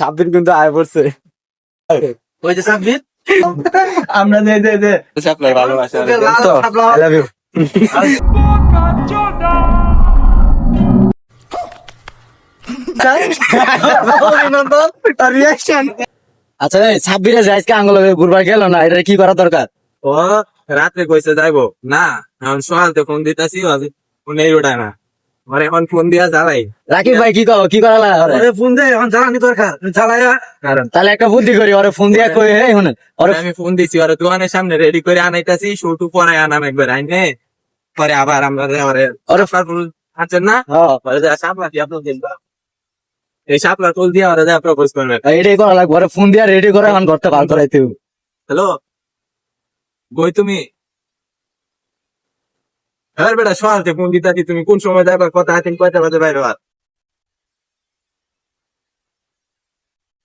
সাব্বির কিন্তু আয় পড়ছে। ওই যে সাব্বির আমরা দে দে দে সাপ্লাই ভালোবাসা। আই লাভ ইউ অভিনন্দন। রিয়াকশন আচ্ছা এই সাব্বিরে যে আজকে আঙ্গুল ঘুরবার গেল না এটা কি করা দরকার? ও রাত্রে কইছে যাইবো। না এখন সকালতে ফোন দিতাছি ফোনেই ওঠায় না। মানে এখন ফোন দিয়া জ্বালাই। রাকিব ভাই কি কও কি করা লাগে ওরে? ওরে ফোন দে এখন জ্বালানি দরকার জ্বালাইয়া কারণ। তাহলে একটা বুদ্ধি করি ওরে ফোন দিয়া কই হে শুনে ওরে আমি ফোন দিছি ওরে দোকানের সামনে রেডি করে আনাইতাছি শুটু পরে আনাম একবার আইনে। পরে আবার আমরা ওরে ওরে ফারফুল আছেন না? হ্যাঁ ওরে যা সাপলা দিয়ে আপনার দিন এই সাপলা তোল দিয়ে ওরে যা প্রপোজ করবে। এটাই করা লাগবে ওরে ফোন দিয়া রেডি করে এখন ঘরটা বার করাইতে হ্যালো বই তুমি? হ্যাঁ বেটা সকালতে ফোন দিতাছি তুমি কোন সময় যাবে কথা আছেন কয়টা বাজে বাইরে আর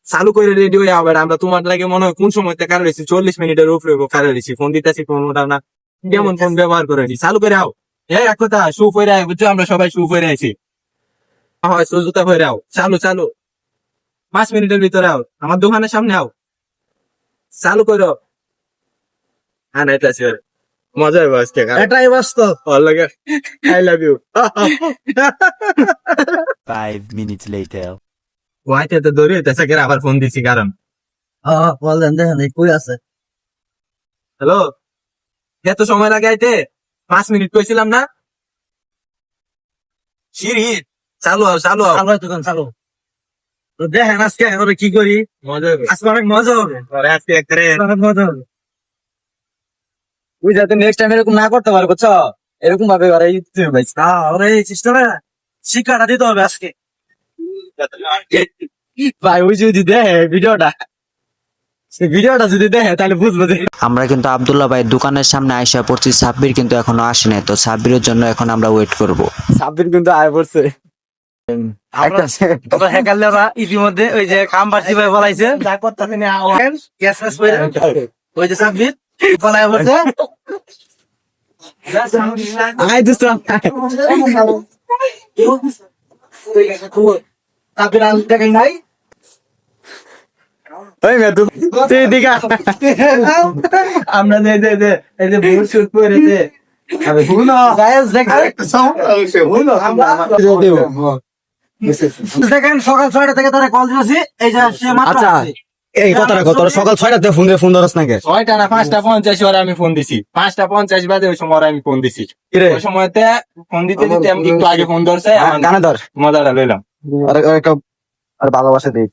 চালু করে রেডি হয়ে আবার আমরা তোমার লাগে মনে হয় কোন সময় কারও রয়েছি চল্লিশ মিনিটের উপরে কারও রয়েছি ফোন দিতেছি ফোন ওঠাও না। কেমন ফোন ব্যবহার করে নি চালু করে আও। এই এক কথা, শু পরে আয়, বুঝছ? আমরা সবাই শু পরে আছি হয়, শু জুতা পরে আও। চালু চালু। পাঁচ মিনিটের ভিতরে আও। আমার দোকানের সামনে আও। চালু করো। হ্যাঁ এটা আছে মজা হবে আজকে এটাই বাস্তব। ভালো লাগে I love you Five minutes later. ওয়াইতে তো দৌড়ে হইতেছে কেন আবার ফোন দিছি কারণ? হ্যাঁ বলেন দেখেন কই আছে? হ্যালো এত সময় লাগে আইতে? পাঁচ মিনিট কইছিলাম না? সিঁড়ি চালু হও চালু হও। আমরা দোকান চালু। তো দেখেন আজকে ওরে কি করি? মজা হবে। আজকে অনেক মজা হবে। আজকে মজা হবে। তুই যাতে নেক্সট টাইম এরকম না করতে পারব বুঝছ? এরকম ভাবে ওরা ইচ্ছে ভাই হ্যাঁ ওরে এই সিস্টেমে শিক্ষাটা দিতে হবে আজকে। ভাই ওই যদি দেখে ভিডিওটা ভিডিওটা যদি দেখে তাহলে বুঝব যে আমরা কিন্তু আব্দুল্লাহ ভাই দোকানের সামনে আইসা পড়ছি সাব্বির কিন্তু এখনও আসে নাই। তো সাব্বিরের জন্য এখন আমরা ওয়েট করব। সাব্বির কিন্তু আয় পড়ছে। ইতিমধ্যে ওই যে কাম বাড়ছি ভাই বলাইছে। যা করতেছে না গ্যাস ফ্যাস করে ওই যে সাব্বির বলাই বলছে আয় দোস্ত সাব্বির আল দেখাই নাই ওই মে তুই দিঘা আমরা যে যে যে এই যে ভুল শুট করে যে দেখেন। সকাল ছয়টা থেকে তারা কল দিয়েছি এই যে সে মাত্র আচ্ছা। এই কথাটা কত সকাল ছয়টাতে ফোন দিয়ে ফোন ধরস নাকি? ছয়টা না পাঁচটা পঞ্চাশ ওরা আমি ফোন দিছি। পাঁচটা পঞ্চাশ বাজে ওই সময় আমি ফোন দিছি। ওই সময়তে ফোন দিতে দিতে আমি একটু আগে ফোন ধরছে গানে ধর। মজাটা লইলাম। আর আর একটা আর ভালোবাসা দিই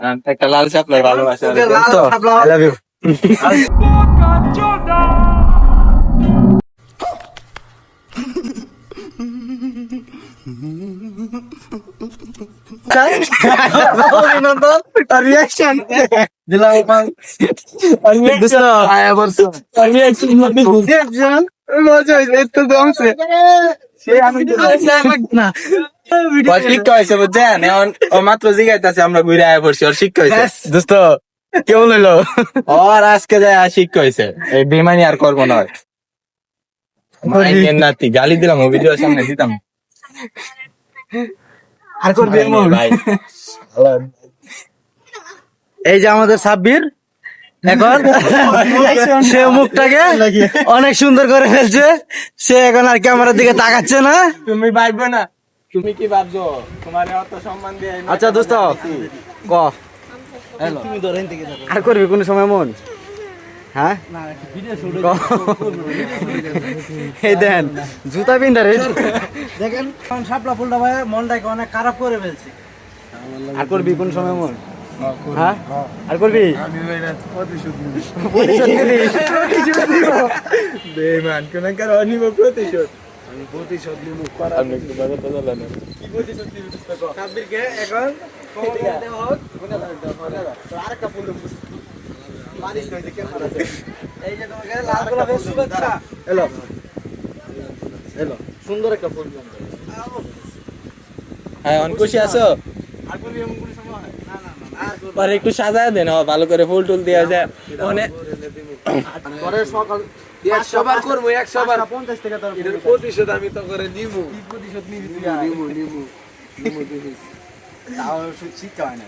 আর একটা লাল সাপ্লাই ভালোবাসা আই লাভ ইউ অভিনন্দন রিয়াকশন দিলাম রিয়াকশন মজা দমছে শিক্ষা হয়েছে বুঝছেন? এখন মাত্র জিগাইতেছে আমরা ঘুরে আয়া পড়ছি ওর শিক্ষা হয়েছে। দোস্ত কেমন হইল? ওর আজকে যায় আর শিক্ষা হয়েছে এই বেমানি আর করব না নাতি গালি দিলাম ও ভিডিওর সামনে দিতাম। আর করবি ভাই। এই যে আমাদের সাব্বির এখন সে মুখটাকে অনেক সুন্দর করে ফেলছে। সে এখন আর ক্যামেরার দিকে তাকাচ্ছে না। তুমি ভাববে না। তুমি কি ভাবছ? তোমার অত সম্মান দিয়ে আচ্ছা দোস্ত ক? আর করবি কোন সময় মন হ্যাঁ? এই দেন জুতা দেখেন সাপলা ফুলটা ভাই মনটাকে অনেক খারাপ করে ফেলছে। আর করবি কোন সময় মন হ্যাঁ? আর করবি? প্রতিশোধ নিবি? বেমান কোন কার অনিব প্রতিশোধ? সাব্বিরকে এখন এই যে তোমাকে লাল গোলাপের শুভেচ্ছা। এলো। এলো। সুন্দর একটা ফুল হ্যাঁ অন খুশি আছো? আর করবি এমন কোনো সময়? হয়? পরে একটু সাজায় দেন ও ভালো করে ফুল টুল দিয়ে যায়। মানে পরে সকাল করব পঞ্চাশ টাকা প্রতিশোধ আমি তো করে নিবো কি প্রতিশোধ নিবি তুই? আর? তাও শিক্ষা হয় না